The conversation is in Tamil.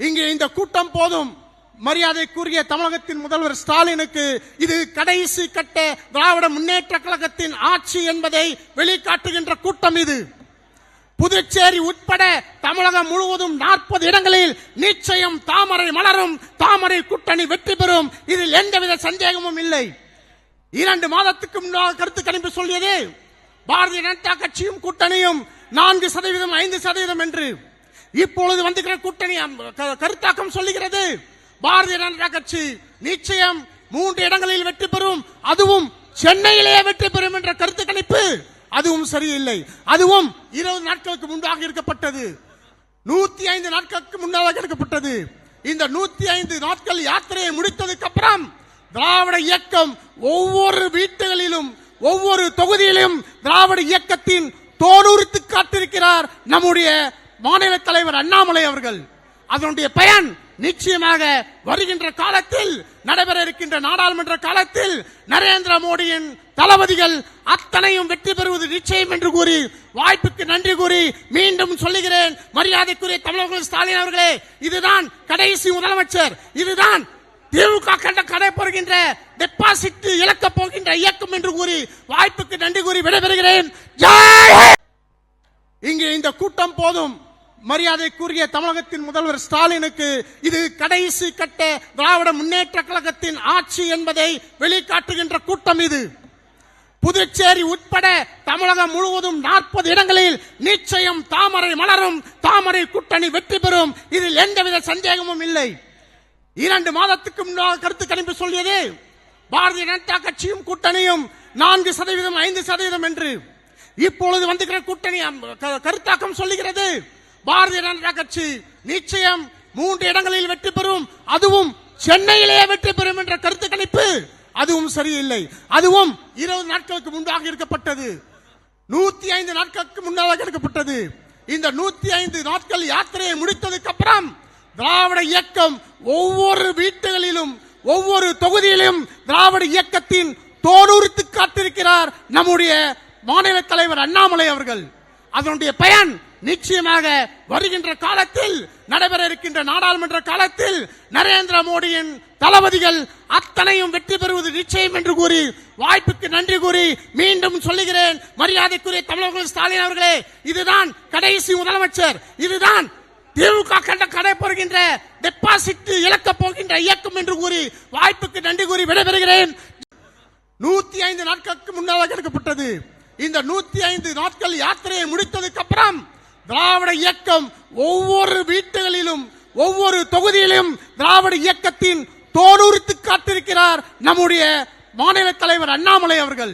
இங்கே இந்த கூட்டம் போதும். மரியாதைக்குரிய தமிழகத்தின் முதல்வர் ஸ்டாலினுக்கு இது கடைசி கட்ட திராவிட முன்னேற்ற கழகத்தின் ஆட்சி என்பதை வெளிக்காட்டுகின்ற கூட்டம் இது. புதுச்சேரி உட்பட தமிழகம் முழுவதும் நாற்பது இடங்களில் நிச்சயம் தாமரை மலரும் தாமரை கூட்டணி வெற்றி பெறும். இதில் எந்தவித சந்தேகமும் இல்லை. இரண்டு மாதத்துக்கு முன்பாக கருத்து கணிப்பு சொல்லியது பாரதிய ஜனதா கட்சியும் கூட்டணியும் நான்கு சதவீதம் ஐந்து சதவீதம் என்று. இப்பொழுது வந்துகிற கூட்டணி க- கருத்தாக்கம் சொல்லுகிறது. பாரதிய ஜனதா கட்சி நிச்சயம் மூன்று இடங்களில் வெற்றி பெறும். அதுவும் சென்னையிலேயே வெற்றி பெறும் என்ற கருத்து கணிப்பு. அதுவும் சரியில்லை. அதுவும் இருபது நாட்களுக்கு முன்பாக இருக்கப்பட்டது நூத்தி ஐந்து நாட்களுக்கு முன்னதாக எடுக்கப்பட்டது. இந்த நூத்தி ஐந்து நாட்கள் யாத்திரையை முடித்ததுக்கு அப்புறம் திராவிட இயக்கம் ஒவ்வொரு வீட்டுகளிலும் ஒவ்வொரு தொகுதியிலும் திராவிட இயக்கத்தின் தோலுரித்து காத்திருக்கிறார் நம்முடைய மாநில தலைவர் அண்ணாமலை அவர்கள் அதனுடைய பயன் நிச்சயமாக வருகின்ற காலத்தில் நடைபெற இருக்கின்ற நாடாளுமன்ற காலத்தில் நரேந்திர மோடியின் தளபதிகள் அத்தனையும் வெற்றி பெறுவது நிச்சயம் என்று கூறி வாய்ப்புக்கு நன்றி கூறி மீண்டும் சொல்லுகிறேன். மரியாதைக்குரிய தமிழக ஸ்டாலின் அவர்களே இதுதான் கடைசி முதலமைச்சர் இதுதான் திமுக கண்ட கடை போகின்ற டெபாசிட் இழக்க போகின்ற இயக்கம் என்று கூறி வாய்ப்புக்கு நன்றி கூறி விடைபெறுகிறேன். ஜெய் இங்கே இந்த கூட்டம் போதும். மரியாதைக்குரிய தமிழகத்தின் முதல்வர் ஸ்டாலினுக்கு இது கடைசி கட்ட திராவிட முன்னேற்ற கழகத்தின் ஆட்சி என்பதை வெளிக்காட்டுகின்ற கூட்டம் இது. புதுச்சேரி உட்பட தமிழகம் முழுவதும் நாற்பது இடங்களில் நிச்சயம் தாமரை மலரும் தாமரை கூட்டணி வெற்றி பெறும். இதில் எந்தவித சந்தேகமும் இல்லை. இரண்டு மாதத்துக்கு முன்பாக கருத்து கணிப்பு சொல்லியது பாரதிய ஜனதா கட்சியும் கூட்டணியும் நான்கு சதவீதம் ஐந்து சதவீதம் என்று. இப்பொழுது வந்துகிற கூட்டணி கருத்தாக்கம் சொல்லுகிறது. பாரதிய ஜனதா கட்சி நிச்சயம் மூன்று இடங்களில் வெற்றி பெறும். அதுவும் சென்னையிலேயே வெற்றி பெறும் என்ற கருத்து கணிப்பு அதுவும் சரியில்லை. அதுவும் இருபது நாட்களுக்கு முன்பாக இருக்கப்பட்டது நூத்தி ஐந்து நாட்களுக்கு முன்னதாக எடுக்கப்பட்டது. இந்த நூத்தி ஐந்து நாட்கள் யாத்திரையை முடித்ததுக்கு அப்புறம் திராவிட இயக்கம் ஒவ்வொரு வீட்டுகளிலும் ஒவ்வொரு தொகுதியிலும் திராவிட இயக்கத்தின் தோலுரித்து காத்திருக்கிறார் நம்முடைய மாநில தலைவர் அண்ணாமலை அவர்கள். அதனுடைய பயன் நிச்சயமாக வருகின்ற காலத்தில் நடைபெற இருக்கின்ற நாடாளுமன்ற காலத்தில் நரேந்திர மோடியின் தளபதிகள் அத்தனையும் வெற்றி பெறுவது நிச்சயம் என்று கூறி வாய்ப்புக்கு நன்றி கூறி மீண்டும் சொல்லுகிறேன். மரியாதைக்குரிய தமிழக ஸ்டாலின் அவர்களே இதுதான் கடைசி முதலமைச்சர் இதுதான் திமுக கண்ட கடை போகின்ற டெபாசிட் இழக்க போகின்ற இயக்கம் என்று கூறி வாய்ப்புக்கு நன்றி கூறி விடைபெறுகிறேன். நூத்தி ஐந்து நாட்களுக்கு முன்னாக எடுக்கப்பட்டது. இந்த நூத்தி ஐந்து நாட்கள் யாத்திரையை முடித்ததுக்கு அப்புறம் திராவிட இயக்கம் ஒவ்வொரு வீட்டுகளிலும் ஒவ்வொரு தொகுதியிலும் திராவிட இயக்கத்தின் தோலுரித்து காத்திருக்கிறார் நம்முடைய மாநில தலைவர் அண்ணாமலை அவர்கள்.